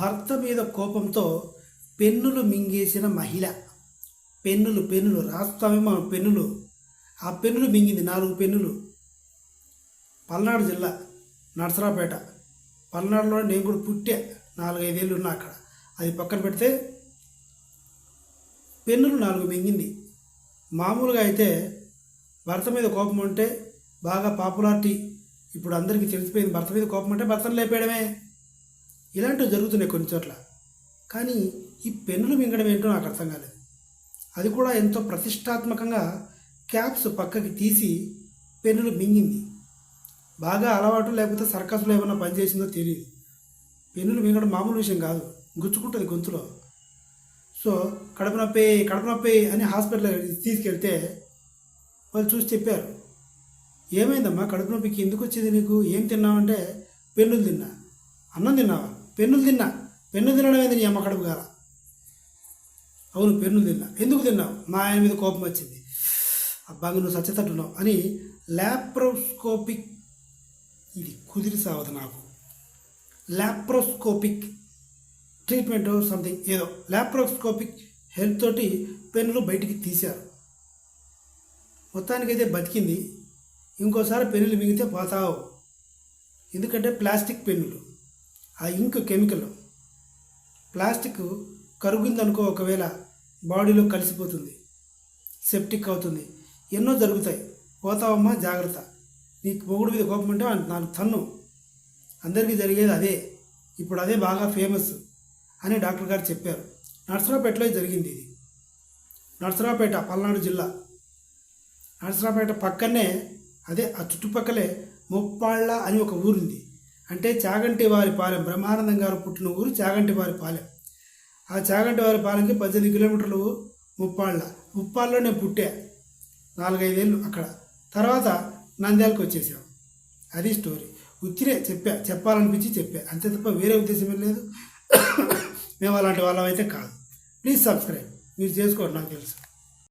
భర్త మీద కోపంతో పెన్నులు మింగేసిన మహిళ. పెన్నులు పెన్నులు రాస్తామేమో పెన్నులు. ఆ పెన్నులు మింగింది నాలుగు పెన్నులు. పల్నాడు జిల్లా నర్సరాపేట పల్నాడులో నేను కూడా పుట్టే. నాలుగైదేళ్ళు ఉన్నా అక్కడ. అది పక్కన పెడితే పెన్నులు నాలుగు మింగింది. మామూలుగా అయితే భర్త మీద కోపం ఉంటే బాగా పాపులారిటీ. ఇప్పుడు అందరికీ తెలిసిపోయింది భర్త మీద కోపం అంటే భర్తను లేపేయడమే. ఇలాంటివి జరుగుతున్నాయి కొన్ని చోట్ల. కానీ ఈ పెన్నులు మింగడం ఏంటో నాకు అర్థం కాలేదు. అది కూడా ఎంతో ప్రతిష్టాత్మకంగా క్యాప్స్ పక్కకి తీసి పెన్నులు మింగింది. బాగా అలవాటు లేకపోతే సర్కస్లో ఏమైనా పనిచేసిందో తెలియదు పెన్నులు మింగడం మామూలు విషయం కాదు. గుచ్చుకుంటుంది గొంతులో. సో కడుపు నొప్పి కడుపు నొప్పి అని హాస్పిటల్ తీసుకెళ్తే వాళ్ళు చూసి చెప్పారు. ఏమైందమ్మా? కడుపు నొప్పికి ఎందుకు వచ్చింది నీకు? ఏం తిన్నావంటే పెన్నులు తిన్నా. అన్నం తిన్నావా? పెన్నులు తిన్నా. పెన్ను తినడం ఏంది నీ అమ్మ కడుపు కాల అవును పెన్నులు తిన్నా. ఎందుకు తిన్నావు? మా ఆయన మీద కోపం వచ్చింది. అబ్బా నువ్వు సత్యతట్టున్నావు అని ల్యాప్రోస్కోపిక్ ఇది కుదిరి సావదు నాకు. ల్యాప్రోస్కోపిక్ ట్రీట్మెంట్ సంథింగ్ ఏదో. ల్యాప్రోస్కోపిక్ హెల్ప్ తోటి పెన్నులు బయటికి తీశారు. మొత్తానికైతే బతికింది. ఇంకోసారి పెన్నులు మిగితే పోతావు. ఎందుకంటే ప్లాస్టిక్ పెన్నులు. ఆ ఇంక్ కెమికల్ ప్లాస్టిక్ కరుగుందనుకో ఒకవేళ బాడీలో కలిసిపోతుంది సెప్టిక్ అవుతుంది ఎన్నో జరుగుతాయి. పోతావమ్మా జాగ్రత్త. నీకు మొగుడు మీద కోపం అంటే నాకు నాలుగు తన్ను. అందరికీ జరిగేది అదే. ఇప్పుడు అదే బాగా ఫేమస్ అని డాక్టర్ గారు చెప్పారు. నర్సరావుపేటలో జరిగింది ఇది. నర్సరావుపేట పల్నాడు జిల్లా. నర్సరావుపేట పక్కనే అదే ఆ చుట్టుపక్కలే ముప్పాళ్ళ అని ఒక ఊరుంది. అంటే చాగంటి వారి పాలెం బ్రహ్మానందం గారు పుట్టిన ఊరు చాగంటి వారి పాలెం. ఆ చాగంటి వారి పాలెంకి పద్దెనిమిది కిలోమీటర్లు ముప్పాళ్ళ ముప్పాళ్ళలో నేను పుట్టా నాలుగైదేళ్ళు అక్కడ. తర్వాత నంద్యాలకు వచ్చేసాం అది స్టోరీ ఉచ్చిరే చెప్పా చెప్పాలనిపించి చెప్పా. అంతే తప్ప వేరే ఉద్దేశం ఏం లేదు. మేము అలాంటి వాళ్ళం అయితే కాదు. ప్లీజ్ సబ్స్క్రైబ్ మీరు చేసుకోండి నాకు తెలుసు.